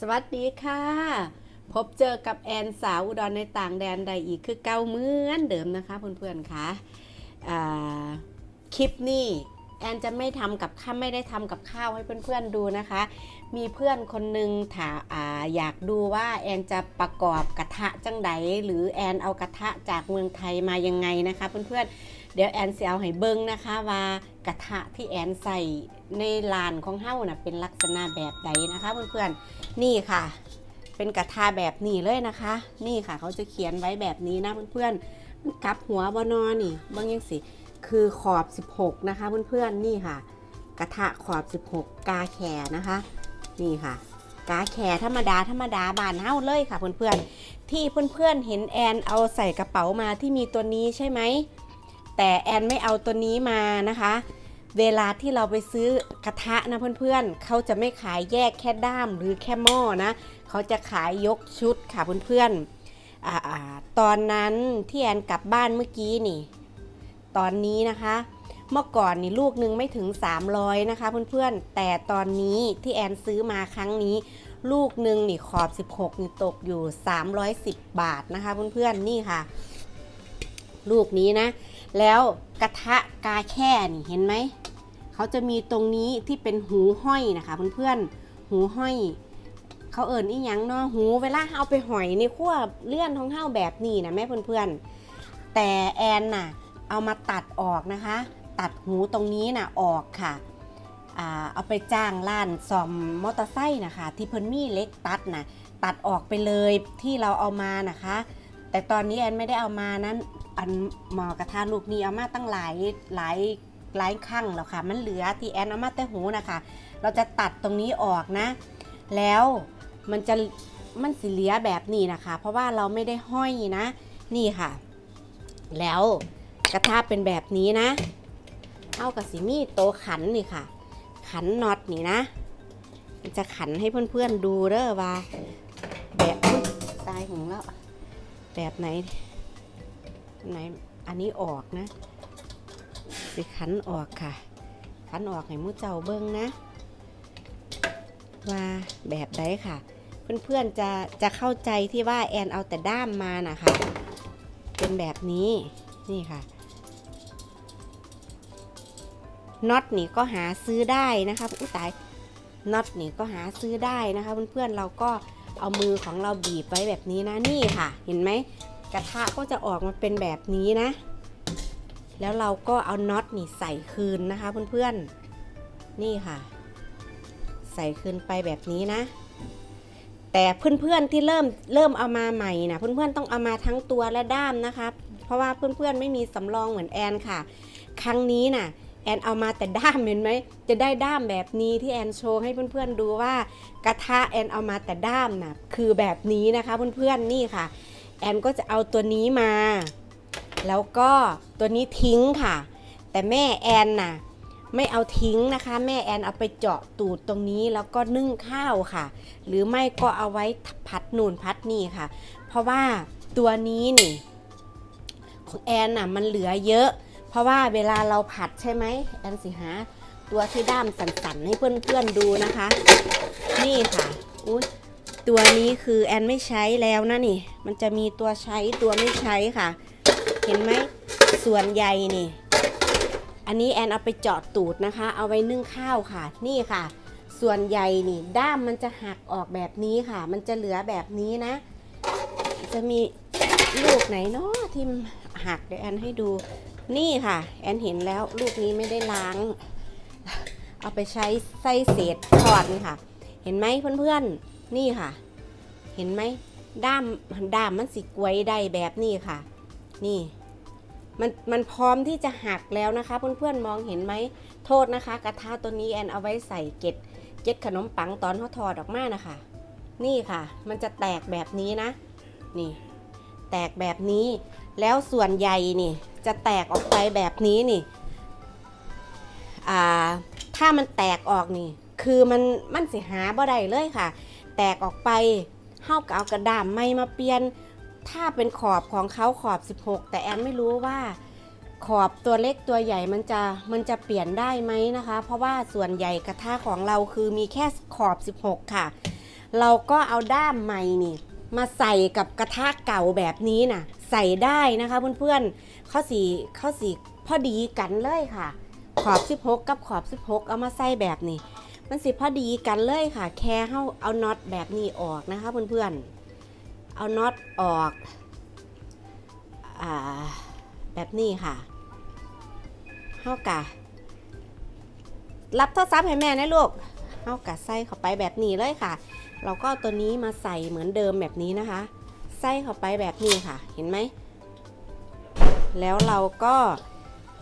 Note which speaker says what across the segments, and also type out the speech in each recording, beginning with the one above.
Speaker 1: สวัสดีค่ะ พบเจอกับแอนสาวอุดรในต่างแดนใดอีกคือเก้าเหมือนเดิมนะคะเพื่อนๆค่ะอ่าคลิปนี้ แอนจะไม่ทำกับข้าวไม่ได้ทำกับข้าวให้เพื่อนๆดูนะคะ มีเพื่อนคนหนึ่งถามออยากดูว่าแอนจะประกอบกระทะจังใดหรือแอนเอากระทะจากเมืองไทยมายังไงนะคะเพื่อนๆเดี๋ยวแอนเสียเอาให้เบิ้งนะคะว่ากระทะที่แอนใส่ในลานของเฮ้านะเป็นลักษณะแบบใดนะคะเพื่อนๆนี่ค่ะ เป็นกระทะแบบนี้เลยนะคะ นี่ค่ะเขาจะเขียนไว้แบบนี้นะเพื่อนๆมันกลับหัวบนอนี่เบิ้งยังสิ คือขอบ 16 นะคะเพื่อนๆนี่ค่ะ กระทะขอบ 16 กาแขนะคะ นี่ค่ะ กาแขธรรมดาธรรมดาบานเฮ้าเลยค่ะเพื่อนๆที่เพื่อนๆเห็นแอนเอาใส่กระเป๋ามาที่มีตัวนี้ใช่ไหมแต่แอนไม่เอาตัวนี้มานะคะ เวลาที่เราไปซื้อกระทะนะเพื่อนๆเขาจะไม่ขายแยกแค่ด้ามหรือแค่หม้อนะเขาจะขายยกชุดค่ะเพื่อนๆอาอ่าตอนนั้นที่แอนกลับบ้านเมื่อกี้นี่ ตอนนี้นะคะ เมื่อก่อนนี่ลูกหนึงไม่ถึง 300 นะคะเพื่อนๆ แต่ตอนนี้ที่แอนซื้อมาครั้งนี้ ลูกหนึ่งนี่ขอบ 16นี่ตกอยู่ 310 บาทนะคะเพื่อนๆ นี่ค่ะ ลูกนี้นะ แล้วกระทะกาแค่นี่เห็นไหม เขาจะมีตรงนี้ที่เป็นหูห้อยนะคะเพื่อนๆ หูห้อยเขาเอิญอีหยังเนาะหูเวลาเอาไปหอยในขั้วเลื่อนท้องเท้าแบบนี้นะแม่เพื่อนๆ แต่แอนน่ะ เอามาตัดออกนะคะ ตัดหูตรงนี้น่ะออกค่ะเอาไปจ้างร้านซ่อมมอเตอร์ไซค์นะคะ ที่เพิ่นมีเล็กตัดนะตัดออกไปเลยที่เราเอามานะคะ แต่ตอนนี้แอนไม่ได้เอามานั้นอันหมอกระทะลูกนี้เอามาตั้งหลายหลายหลายครั้งแล้วค่ะ มันเหลือที่แอนเอามาแต่หูนะคะ เราจะตัดตรงนี้ออกนะ แล้วมันจะมันสิเหลียแบบนี้นะคะ เพราะว่าเราไม่ได้ห้อยนะนี่ค่ะ แล้ว กระทะเป็นแบบนี้นะเอากับสิมีโตขันนี่ค่ะ ขันน็อตนี่นะ จะขันให้เพื่อนๆดูเด้อว่า แบบตายของแล้วแบบไหนไหนอันนี้ออกนะสิขันออกค่ะ ขันออกให้มู้เจ้าเบิ้งนะว่าแบบใดค่ะ เพื่อนๆจะจะเข้าใจที่ว่าแอนเอาแต่ด้ามมานะคะ เป็นแบบนี้นี่ค่ะ น็อตนี่ก็หาซื้อได้นะคะอุ้ยตายน็อตนี่ก็หาซื้อได้นะคะ เพื่อนๆเราก็เอามือของเราบีบไว้แบบนี้นะนี่ค่ะ เห็นไหมกระทะก็จะออกมาเป็นแบบนี้นะ แล้วเราก็เอาน็อตนี่ใส่คืนนะคะ เพื่อนๆนี่ค่ะ ใส่คืนไปแบบนี้นะ แต่เพื่อนๆที่เริ่มเริ่มเอามาใหม่นะเพื่อนๆต้องเอามาทั้งตัวและด้ามนะคะ เพราะว่าเพื่อนๆไม่มีสำรองเหมือนแอนค่ะ ครั้งนี้น่ะ แอนเอามาแต่ด้ามเห็นไหมจะได้ด้ามแบบนี้ที่แอนโชว์ให้เพื่อนๆดูว่ากระทะแอนเอามาแต่ด้ามน่ะคือแบบนี้นะคะเพื่อนๆนี่ค่ะ แอนก็จะเอาตัวนี้มา แล้วก็ตัวนี้ทิ้งค่ะ แต่แม่แอนน่ะไม่เอาทิ้งนะคะ แม่แอนเอาไปเจาะตูดตรงนี้แล้วก็นึ่งข้าวค่ะ หรือไม่ก็เอาไว้พัดนูนพัดนี่ค่ะ เพราะว่าตัวนี้นี่ของแอนน่ะมันเหลือเยอะ เพราะว่าเวลาเราผัดใช่ไหมแอนสิหาตัวที่ด้ามสันๆ ให้เพื่อนๆดูนะคะ นี่ค่ะอุ้ยตัวนี้คือแอนไม่ใช้แล้วนะนี่ มันจะมีตัวใช้ตัวไม่ใช้ค่ะ เห็นไหมส่วนใหญ่นี่ อันนี้แอนเอาไปเจาะตูดนะคะ เอาไว้นึ่งข้าวค่ะ นี่ค่ะ ส่วนใหญ่นี่ ด้ามมันจะหักออกแบบนี้ค่ะ มันจะเหลือแบบนี้นะ จะมีลูกไหนเนาะที่หักเดี๋ยวแอนให้ดู นี่ค่ะ แอนเห็นแล้วลูกนี้ไม่ได้ล้าง เอาไปใช้ไส้เศษทอดนี่ค่ะ เห็นไหมเพื่อนๆ นี่ค่ะ เห็นไหมด้ามด้ามมันสิกวยได้แบบนี้ค่ะ นี่ มันมันพร้อมที่จะหักแล้วนะคะ เพื่อนๆมองเห็นไหมโทษนะคะ กระทะตัวนี้แอนเอาไว้ใส่เก็ดเก็ดขนมปังตอนเขาทอดออกมานะคะ นี่ค่ะ มันจะแตกแบบนี้นะ นี่ แตกแบบนี้แล้วส่วนใหญ่นี่ จะแตกออกไปแบบนี้นี่ถ้ามันแตกออกนี่ คือมันมันสิหาบ่ได้เลยค่ะ แตกออกไปเฮาก็เอากระดาษไม่มาเปลี่ยน ถ้าเป็นขอบของเขาขอบ 16 แต่แอนไม่รู้ว่าขอบตัวเล็กตัวใหญ่มันจะมันจะเปลี่ยนได้ไหมนะคะ เพราะว่าส่วนใหญ่กระทะของเราคือมีแค่ขอบ 16 ค่ะ เราก็เอาด้ามใหม่นี่ มาใส่กับกระทะเก่าแบบนี้น่ะ ใส่ได้นะคะเพื่อนๆข้อสีข้อสีพอดีกันเลยค่ะ ขอบ 16 กับขอบ 16 เอามาใส่แบบนี้ มันสิพอดีกันเลยค่ะ แค่เฮาเอาน็อตแบบนี้ออกนะคะเพื่อนๆ เอาน็อตออกอแบบนี้ค่ะเฮากะรับโทรศัพท์ให้แม่นะลูกเฮากะใส่เข้าไปแบบนี้เลยค่ะ เราก็ตัวนี้มาใส่เหมือนเดิมแบบนี้นะคะ ส่เข้าไปแบบนี้ค่ะ เห็นไหม แล้วเราก็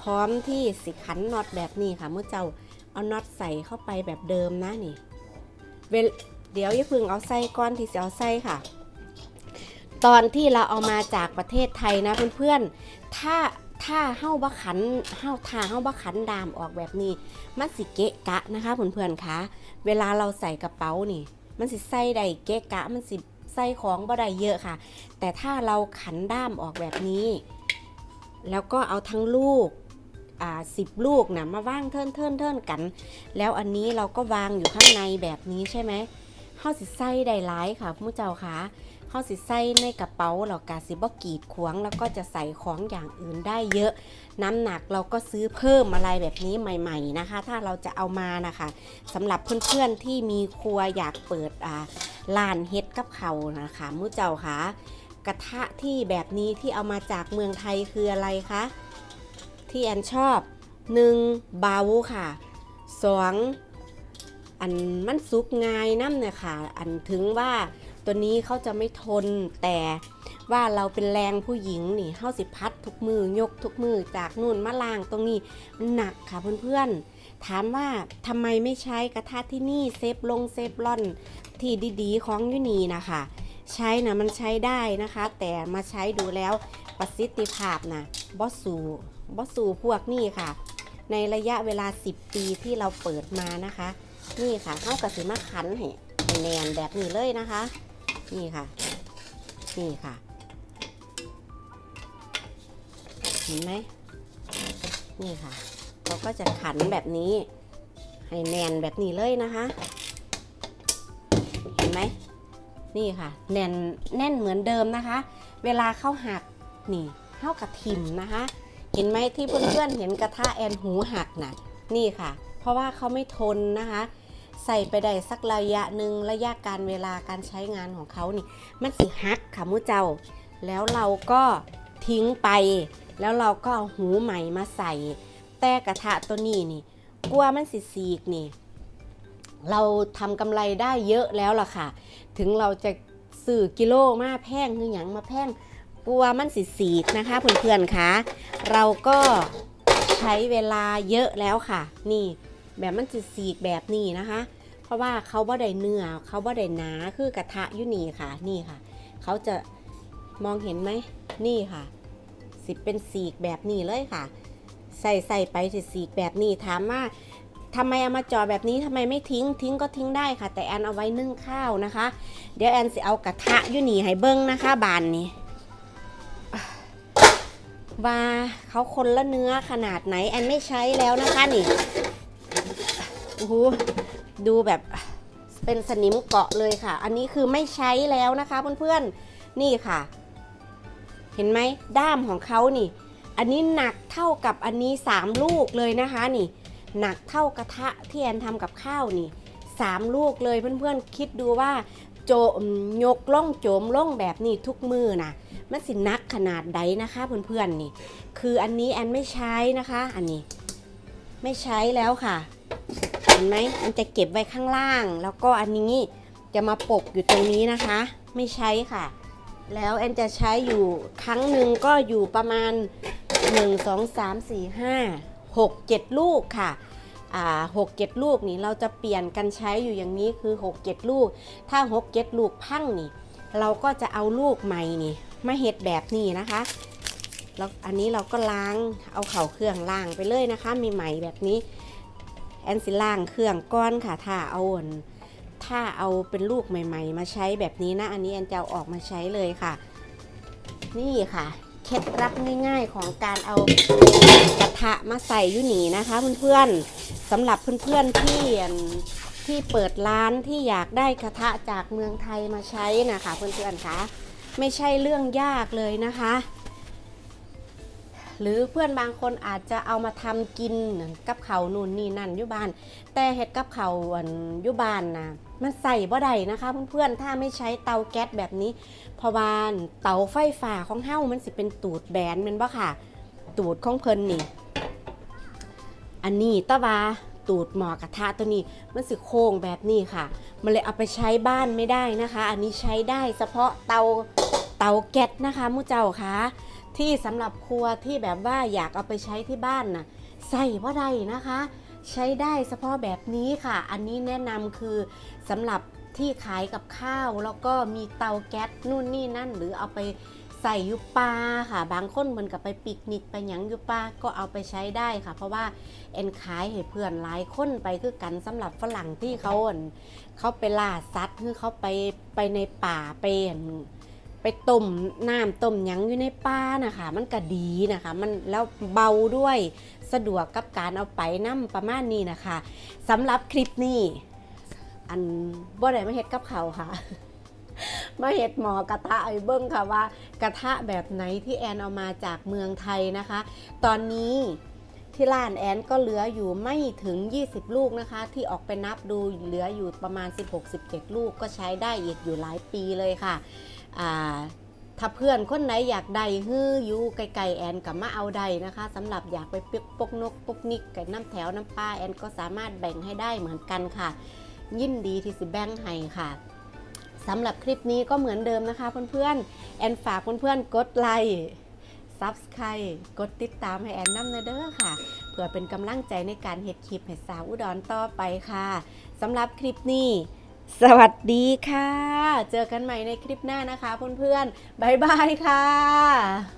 Speaker 1: พร้อมที่สิขันน็อตแบบนี้ค่ะเมื่อเจ้าเอาน็อตใส่เข้าไปแบบเดิมนะนี่เวเดี๋ยวอย่าเพึ่งเอาใส่ก้อนที่จะเอาใส่ค่ะ ตอนที่เราเอามาจากประเทศไทยนะเพื่อนๆ ถ้าถ้าเฮ้าบะขันเฮ้าทาเฮ้าบะขันดามออกแบบนี้ มันสิเกะกะนะคะเพื่อนๆคะเวลาเราใส่กระเป๋านี่ มันสิใส่ได้เกะกะมันสิ ส่ของบ่ได้เยอะค่ะ แต่ถ้าเราขันด้ามออกแบบนี้ แล้วก็เอาทั้งลูกอ่าสิบลูกนะมาว่างเทินเทินเทินกัน แล้วอันนี้เราก็วางอยู่ข้างในแบบนี้ใช่ไหมเฮาสิใส่ได้หลายค่ะผู้เจ้าค่ะ เฮาสิใส่ในกระเป๋าเรากาสิบ่กีดขวง แล้วก็จะใส่ของอย่างอื่นได้เยอะ น้ำหนักเราก็ซื้อเพิ่มอะไรแบบนี้ใหม่ๆนะคะ ถ้าเราจะเอามานะคะสำหรับเพื่อนๆที่มีครัวอยากเปิดอ่าลานเฮ็ดกับเขานะคะมูเจ้าคะกระทะที่แบบนี้ที่เอามาจากเมืองไทยคืออะไรคะที่แอนชอบ 1. บาวค่ะ 2. อันมันซุกง่ายน้ำเนี่ยค่ะ อันถึงว่า ตัวนี้เขาจะไม่ทนแต่ว่าเราเป็นแรงผู้หญิงนี่เฮาสิพัดทุกมือยกทุกมือจากนู่นมาล่างตรงนี้มันหนักค่ะเพื่อนๆ ถามว่าทำไมไม่ใช้กระทะที่นี่เซฟลงเซฟล่อนที่ดีๆ ของยูนีนะคะ ใช้นะมันใช้ได้นะคะ แต่มาใช้ดูแล้วประสิทธิภาพนะบอสูบอสูพวกนี่ค่ะ ในระยะเวลา 10 ปีที่เราเปิดมานะคะ นี่ค่ะเข้ากระสือมาขันให้แนนแบบนี้เลยนะคะ นี่ค่ะ นี่ค่ะ เห็นไหม นี่ค่ะ เราก็จะขันแบบนี้ ให้แนนแบบนี้เลยนะคะ เห็นไหม นี่ค่ะ แน่นแน่นเหมือนเดิมนะคะ เวลาเข้าหักนี่เข้ากระถิ่มนะคะ เห็นไหมที่เพื่อนๆเห็นกระทะแอนหูหักน่ะ นี่ค่ะ เพราะว่าเขาไม่ทนนะคะ ใส่ไปได้สักระยะหนึ่งระยะการเวลาการใช้งานของเขานี่ มันสิหักค่ะมูเจ้า แล้วเราก็ทิ้งไป แล้วเราก็เอาหูใหม่มาใส่ แต่กระทะตัวนี้นี่กลัวมันสิสีกนี่ เราทำกำไรได้เยอะแล้วล่ะค่ะ ถึงเราจะสื่อกิโลมาแพงหรืออย่างมาแพงกลัวมันสิสีกนะคะเพื่อนๆคะเราก็ใช้เวลาเยอะแล้วค่ะ นี่ แบบมันสิสีกแบบนี้นะคะ เพราะว่าเขาบ่ได้เนื้อเขาบ่ได้หนาคือกระทะอยุนี่ค่ะนี่ค่ะ เขาจะมองเห็นไหมนี่ค่ะ สิเป็นสีกแบบนี้เลยค่ะ ใส่ใส่ไปสิสีกแบบนี้ถามว่าทำไมเอามาจ่อแบบนี้ทำไมไม่ทิ้งทิ้งก็ทิ้งได้ค่ะ แต่แอนเอาไว้นึ่งข้าวนะคะ เดี๋ยวแอนสิเอากระทะอยู่นี่ให้เบิ้งนะคะ บานนี้ว่าเขาคนละเนื้อขนาดไหนแอนไม่ใช้แล้วนะคะนี่ โอ้โหดูแบบเป็นสนิมเกาะเลยค่ะ อันนี้คือไม่ใช้แล้วนะคะเพื่อนๆ นี่ค่ะ เห็นไหมด้ามของเขานี่ อันนี้หนักเท่ากับอันนี้สามลูกเลยนะคะนี่ หนักเท่ากระทะที่แอนทำกับข้าวนี่สามลูกเลยเพื่อนๆ คิดดูว่าโจมยกล่องโจมล่องแบบนี้ทุกมือนะมันสินักขนาดใดนะคะเพื่อนๆนี่ คืออันนี้แอนไม่ใช้นะคะ อันนี้ ไม่ใช้แล้วค่ะ ห็นไหมมันจะเก็บไว้ข้างล่าง แล้วก็อันนี้จะมาปกอยู่ตรงนี้นะคะ ไม่ใช้ค่ะ แล้วแอนจะใช้อยู่ครั้งหนึ่งก็อยู่ประมาณ 1 2 3 4 5 6 7 ลูกค่ะหกเจ็ดลูกนี่เราจะเปลี่ยนกันใช้อยู่อย่างนี้คือ6 7ลูก ถ้า6 7ลูกพังนี่ เราก็จะเอาลูกใหม่นี่ มาเห็ดแบบนี้นะคะแล้วอันนี้เราก็ล้างเอาเข่าเครื่องล้างไปเลยนะคะมีใหม่แบบนี้ แอนสิล้างเครื่องก้อนค่ะถ้าเอาอันถ้าเอาเป็นลูกใหม่ ๆ มาใช้แบบนี้นะ อันนี้แอนจะเอาออกมาใช้เลยค่ะ นี่ค่ะเคล็ดลับง่ายๆของการเอากระทะมาใส่ยุหนีนะคะ เพื่อนๆสำหรับเพื่อนๆที่ที่เปิดร้านที่อยากได้กระทะจากเมืองไทยมาใช้นะคะ เพื่อนๆคะไม่ใช่เรื่องยากเลยนะคะ หรือเพื่อนบางคนอาจจะเอามาทำกินกับเขานู่นนี่นั่นอยู่บ้าน แต่เห็ดกับเขาอยู่บ้านนะมันใส่บ่ได้นะคะเพื่อนๆ ถ้าไม่ใช้เตาแก๊สแบบนี้ เพราะว่าเตาไฟฟ้าของเฮ้ามันสิเป็นตูดแบนมันบ่ค่ะ ตูดของเพิ่นนี่ อันนี้ตะวาตูดหมอกระทะตัวนี้มันสิโค้งแบบนี้ค่ะ มันเลยเอาไปใช้บ้านไม่ได้นะคะ อันนี้ใช้ได้เฉพาะเตาเตาแก๊สนะคะมุเจ้าคะ ที่สำหรับครัวที่แบบว่าอยากเอาไปใช้ที่บ้านน่ะใส่ว่าได้นะคะ ใช้ได้เฉพาะแบบนี้ค่ะ อันนี้แนะนำคือสำหรับที่ขายกับข้าว แล้วก็มีเตาแก๊สนู่นนี่นั่น หรือเอาไปใส่ยุปลาค่ะ บางคนเหมือนกับไปปิกนิกไปหยังยุปลาก็เอาไปใช้ได้ค่ะ เพราะว่าเอ็นขายให้เพื่อนหลายคนไปคือกันสำหรับฝรั่งที่เขาเขาไปล่าสัตว์คือเขาไปไปในป่าไปอั่น ต้มน้ำต้มหยังอยู่ในป่านะคะ มันก็ดีนะคะ มันแล้วเบาด้วยสะดวกกับการเอาไปน้ำประมาณนี้นะคะสำหรับคลิปนี้อันบ่ได้มาเฮ็ดกับเขาค่ะมาเฮ็ดหมอกระทะไอเบิ้งค่ะว่ากระทะแบบไหนที่แอนเอามาจากเมืองไทยนะคะ ตอนนี้ที่ร้านแอนก็เหลืออยู่ไม่ถึง 20 ลูกนะคะ ที่ออกไปนับดูเหลืออยู่ประมาณ 16-17 ลูกก็ใช้ได้อีกอยู่หลายปีเลยค่ะ อ่าถ้าเพื่อนคนไหนอยากได้ฮื้ออยู่ไกลๆแอนกับมาเอาใดนะคะสำหรับอยากไปปกปกนกปกนิกกับน้ำแถวน้ำป้าแอนก็สามารถแบ่งให้ได้เหมือนกันค่ะ ยินดีที่สิแบ่งให้ค่ะสำหรับคลิปนี้ก็เหมือนเดิมนะคะเพื่อนๆแอนฝากเพื่อนๆกดไลค์ซับสไครต์กดติดตามให้แอนน้ำเนเด้อค่ะ เพื่อเป็นกำลังใจในการเฮ็ดคลิปให้สาวอุดรต่อไปค่ะสำหรับคลิปนี้ สวัสดีค่ะ เจอกันใหม่ในคลิปหน้านะคะเพื่อนๆ บ๊ายบายค่ะ